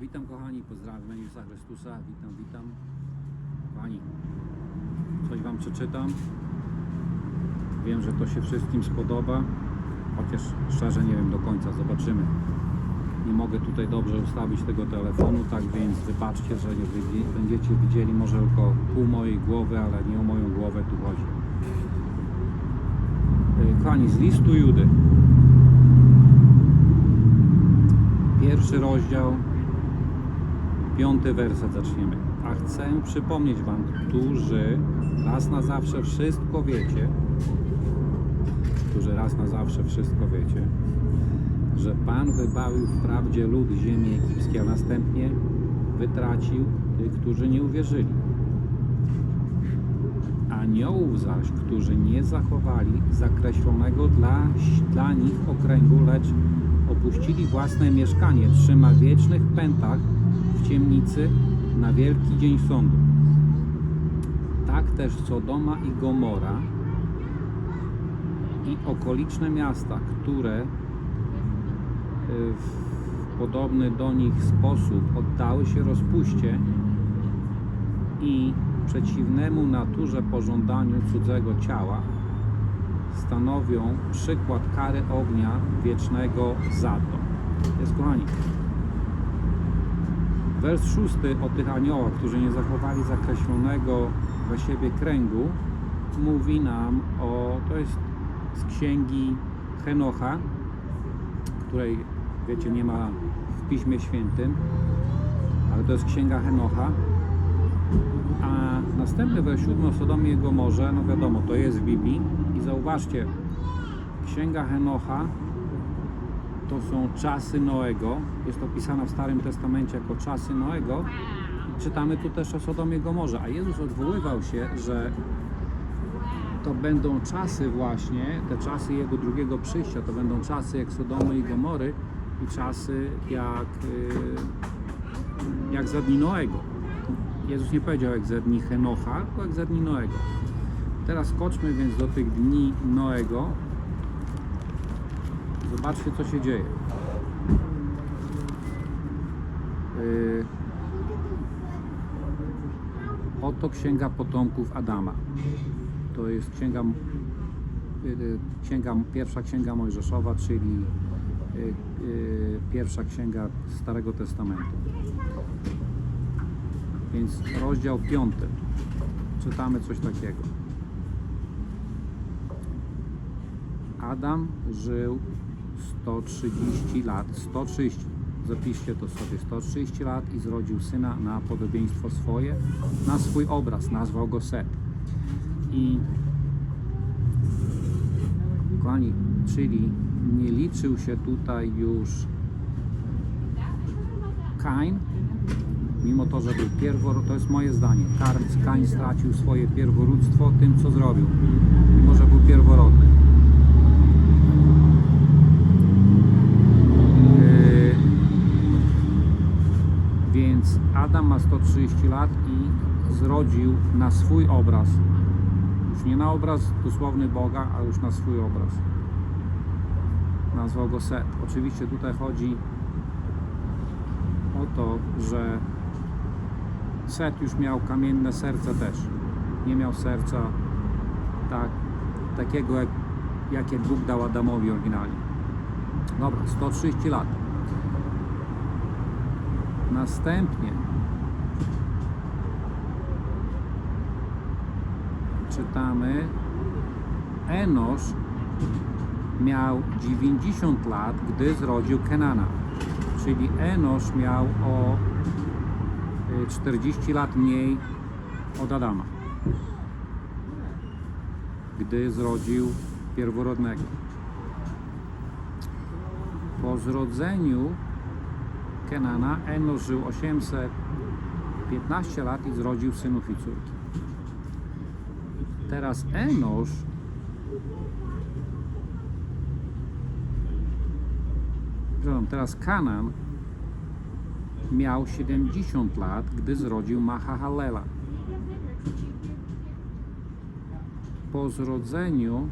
Witam kochani, pozdrawiam Jezusa Chrystusa, witam, witam. Kochani, coś Wam przeczytam. Wiem, że to się wszystkim spodoba, chociaż szczerze nie wiem do końca, zobaczymy. Nie mogę tutaj dobrze ustawić tego telefonu, tak więc wybaczcie, że nie będziecie widzieli może tylko pół mojej głowy, ale nie o moją głowę tu chodzi. Y, Kochani, z listu Judy. Pierwszy rozdział, piąty werset zaczniemy. A chcę przypomnieć Wam, którzy raz na zawsze wszystko wiecie, którzy raz na zawsze wszystko wiecie, że Pan wybawił wprawdzie lud ziemi egipskiej, a następnie wytracił tych, którzy nie uwierzyli. Aniołów zaś, którzy nie zachowali zakreślonego dla, dla nich okręgu, lecz opuścili własne mieszkanie, trzyma wiecznych pętach ciemnicy na wielki dzień sądu. Tak też Sodoma i Gomora i okoliczne miasta, które y, w podobny do nich sposób oddały się rozpuście i przeciwnemu naturze pożądaniu cudzego ciała, stanowią przykład kary ognia wiecznego za. To jest kochani. Wers szósty o tych aniołach, którzy nie zachowali zakreślonego dla siebie kręgu, mówi nam o, to jest z księgi Henocha, której wiecie nie ma w Piśmie Świętym, ale to jest księga Henocha. A następny wers siódmy o Sodomie i Gomorze, no wiadomo, to jest w Biblii. I zauważcie, księga Henocha to są czasy Noego. Jest opisana w Starym Testamencie jako czasy Noego. Czytamy tu też o Sodomie Gomorze. A Jezus odwoływał się, że to będą czasy właśnie, te czasy Jego drugiego przyjścia, to będą czasy jak Sodomy i Gomory i czasy jak, y, jak za dni Noego. Jezus nie powiedział jak za dni Henocha, tylko jak za dni Noego. Teraz skoczmy więc do tych dni Noego. Zobaczcie co się dzieje. Yy, Oto księga potomków Adama. To jest księga, yy, księga pierwsza księga Mojżeszowa, czyli yy, yy, pierwsza księga Starego Testamentu. Więc rozdział piąty. Czytamy coś takiego. Adam żył 130 lat. 130. Zapiszcie to sobie. 130 lat i zrodził syna na podobieństwo swoje, na swój obraz. Nazwał go Set. I kochani, czyli nie liczył się tutaj już Kain, mimo to, że był pierworodny, to jest moje zdanie, Kain stracił swoje pierworództwo tym, co zrobił, mimo że był pierworodny. Yy, Adam ma 130 lat i zrodził na swój obraz, już nie na obraz dosłowny Boga, ale już na swój obraz. Nazwał go Set. Oczywiście tutaj chodzi o to, że Set już miał kamienne serce też. Nie miał serca tak, takiego, jak, jakie Bóg dał Adamowi oryginalnie. Dobra, 130 lat. Następnie czytamy Enosz miał 90 lat, gdy zrodził Kenana. Czyli Enosz miał o y, 40 lat mniej od Adama, gdy zrodził pierworodnego. Po zrodzeniu Kenana Enosz żył 815 lat i zrodził synów i córki. Teraz Enosz przepraszam, teraz Kanan miał 70 lat, gdy zrodził Mahahalela. Po zrodzeniu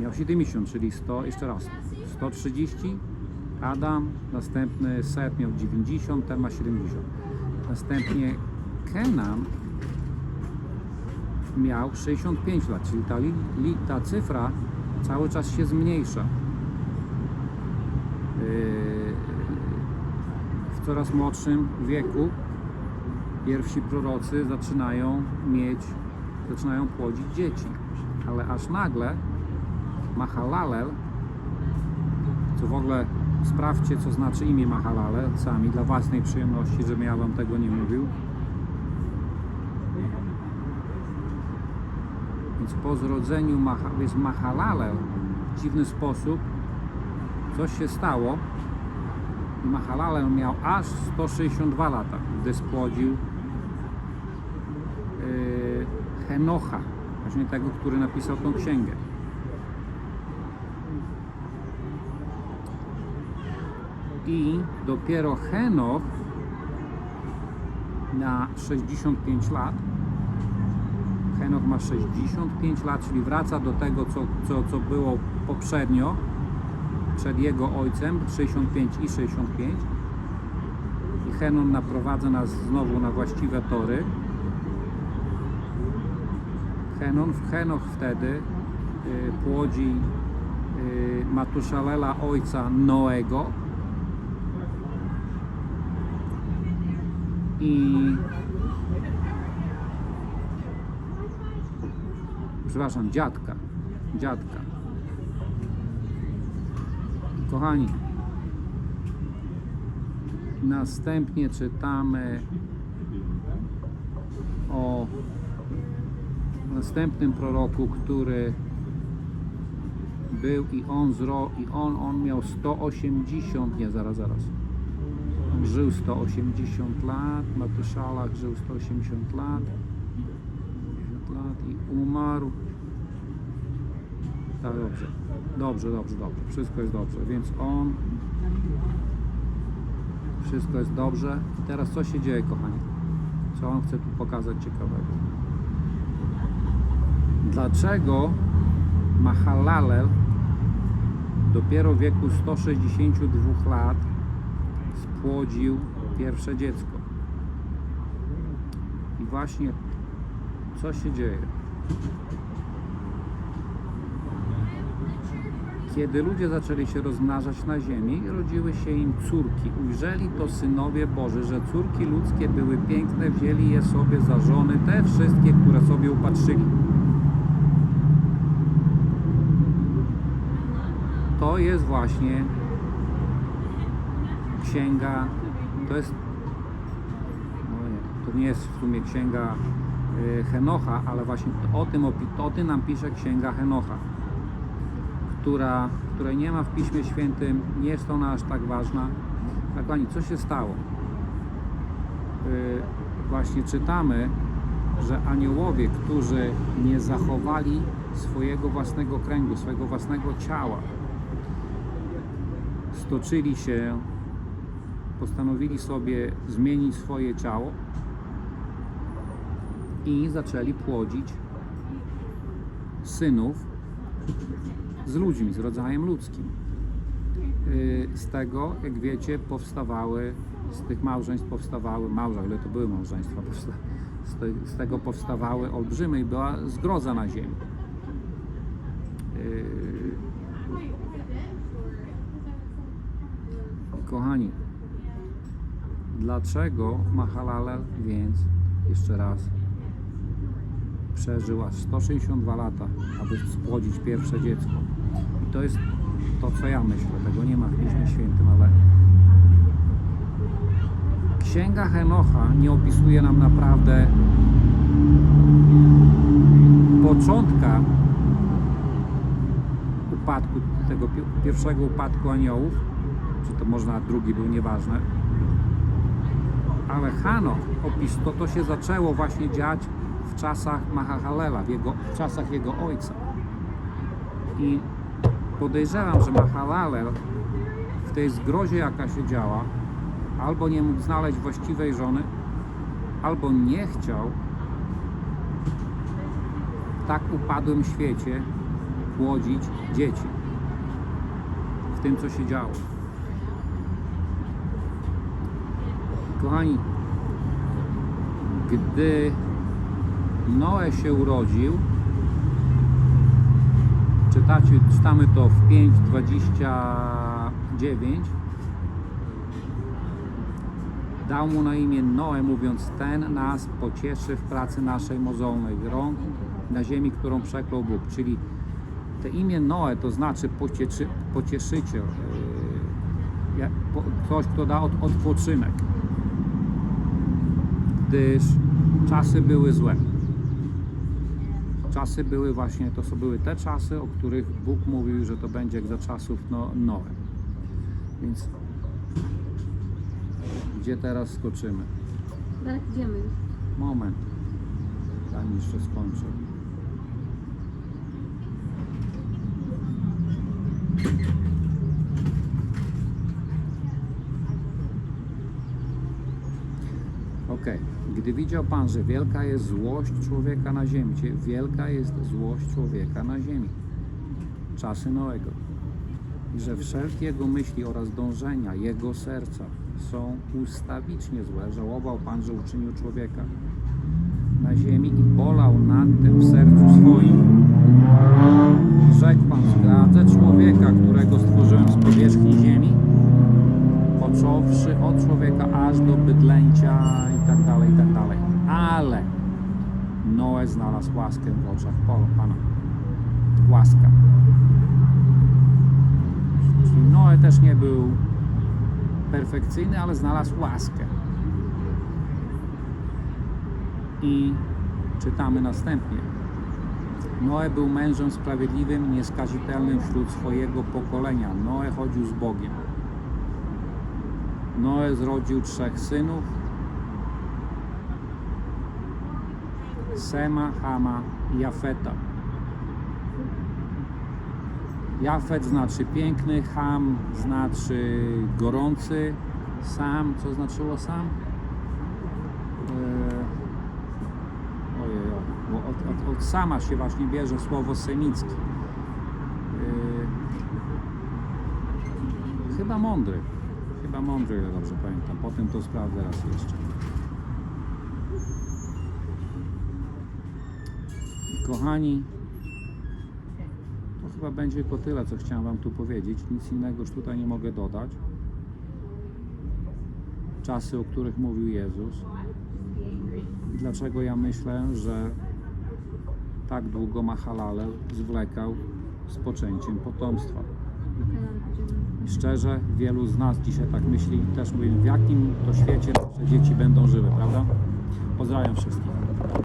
miał 70, czyli 100, jeszcze raz, 130 Adam, następny Set miał 90, ten ma 70. Następnie Kenan miał 65 lat, czyli ta, li, ta cyfra cały czas się zmniejsza. Yy, w coraz młodszym wieku pierwsi prorocy zaczynają mieć, zaczynają płodzić dzieci. Ale aż nagle Mahalalel, co w ogóle sprawdźcie, co znaczy imię Mahalalel sami, dla własnej przyjemności, żebym ja wam tego nie mówił. Więc po zrodzeniu jest Mahalalel w dziwny sposób coś się stało i miał aż 162 lata, gdy spłodził yy, Henocha, właśnie tego, który napisał tą księgę. I dopiero Henoch na 65 lat Henoch ma 65 lat, czyli wraca do tego, co, co, co było poprzednio, przed jego ojcem, 65 i 65. I Henon naprowadza nas znowu na właściwe tory. Henon, Henoch wtedy y, płodzi y, Matuszalela ojca Noego i przepraszam, dziadka, dziadka. Kochani, następnie czytamy o następnym proroku, który był i on zro, i on, on miał 180, nie, zaraz, zaraz. Żył 180 lat, Matuszalach żył 180 lat, 50 lat i umarł. Tak, dobrze. Dobrze, dobrze, dobrze. Wszystko jest dobrze. Więc on. Wszystko jest dobrze. I teraz co się dzieje, kochani? Co on chce tu pokazać ciekawego? Dlaczego Mahalalel dopiero w wieku 162 lat spłodził pierwsze dziecko? I właśnie co się dzieje? Kiedy ludzie zaczęli się rozmnażać na ziemi, rodziły się im córki. Ujrzeli to synowie Boży, że córki ludzkie były piękne, wzięli je sobie za żony, te wszystkie, które sobie upatrzyli. To jest właśnie księga, to jest, no nie, to nie jest w sumie księga y, Henocha, ale właśnie o tym, o tym nam pisze księga Henocha która, której nie ma w Piśmie Świętym, nie jest ona aż tak ważna. Tak Pani, co się stało? Yy, właśnie czytamy, że aniołowie, którzy nie zachowali swojego własnego kręgu, swojego własnego ciała, stoczyli się, postanowili sobie zmienić swoje ciało i zaczęli płodzić synów z ludźmi, z rodzajem ludzkim. Yy, Z tego, jak wiecie, powstawały, z tych małżeństw powstawały, małża, ale to były małżeństwa, z, te, z tego powstawały olbrzymy i była zgroza na ziemi. Yy, Kochani, dlaczego Mahalalel więc, jeszcze raz, przeżył aż 162 lata, aby spłodzić pierwsze dziecko. I to jest to, co ja myślę. Tego nie ma w Piśmie Świętym, ale Księga Henocha nie opisuje nam naprawdę początka upadku, tego pi- pierwszego upadku aniołów, czy to można drugi był, nieważne. Ale Hanoch, opis, to, to się zaczęło właśnie dziać w czasach Mahahalela, w, jego, w czasach jego ojca. I podejrzewam, że Mahalalel w tej zgrozie, jaka się działa, albo nie mógł znaleźć właściwej żony, albo nie chciał w tak upadłym świecie płodzić dzieci. W tym, co się działo. Kochani, gdy Noe się urodził, czytacie, czytamy to w 5.29, dał mu na imię Noe, mówiąc, ten nas pocieszy w pracy naszej mozolnej rąk na ziemi, którą przeklął Bóg. Czyli te imię Noe to znaczy pocieszy, pocieszyciel, yy, ktoś, kto da od, odpoczynek, gdyż czasy były złe. Czasy były właśnie, to są były te czasy, o których Bóg mówił, że to będzie jak za czasów no, Noe. Więc gdzie teraz skoczymy? Tak, idziemy. Moment. Zanim jeszcze skończę. Okej. Gdy widział Pan, że wielka jest złość człowieka na ziemi, wielka jest złość człowieka na ziemi, czasy Noego, i że wszelkie jego myśli oraz dążenia jego serca są ustawicznie złe, żałował Pan, że uczynił człowieka na ziemi i bolał nad tym w sercu swoim. Rzekł Pan, zgradzę człowieka, którego stworzyłem z powierzchni ziemi, począwszy od człowieka aż do bydlęcia dalej, i tak dalej. Ale Noe znalazł łaskę w oczach Pana. Łaska. Czyli Noe też nie był perfekcyjny, ale znalazł łaskę. I czytamy następnie. Noe był mężem sprawiedliwym, nieskazitelnym wśród swojego pokolenia. Noe chodził z Bogiem. Noe zrodził trzech synów. Sema, Hama Jafeta. Jafet znaczy piękny, Ham znaczy gorący, Sam, co znaczyło Sam? Eee, Ojej, bo od, od, od sama się właśnie bierze słowo semickie. Yy, chyba mądry. Chyba mądry, ile dobrze pamiętam. Potem to sprawdzę raz jeszcze. Kochani, to chyba będzie tylko tyle, co chciałem Wam tu powiedzieć. Nic innego już tutaj nie mogę dodać. Czasy, o których mówił Jezus. I dlaczego ja myślę, że tak długo Mahalalel zwlekał z poczęciem potomstwa. I szczerze, wielu z nas dzisiaj tak myśli, też mówimy, w jakim to świecie nasze dzieci będą żyły, prawda? Pozdrawiam wszystkich.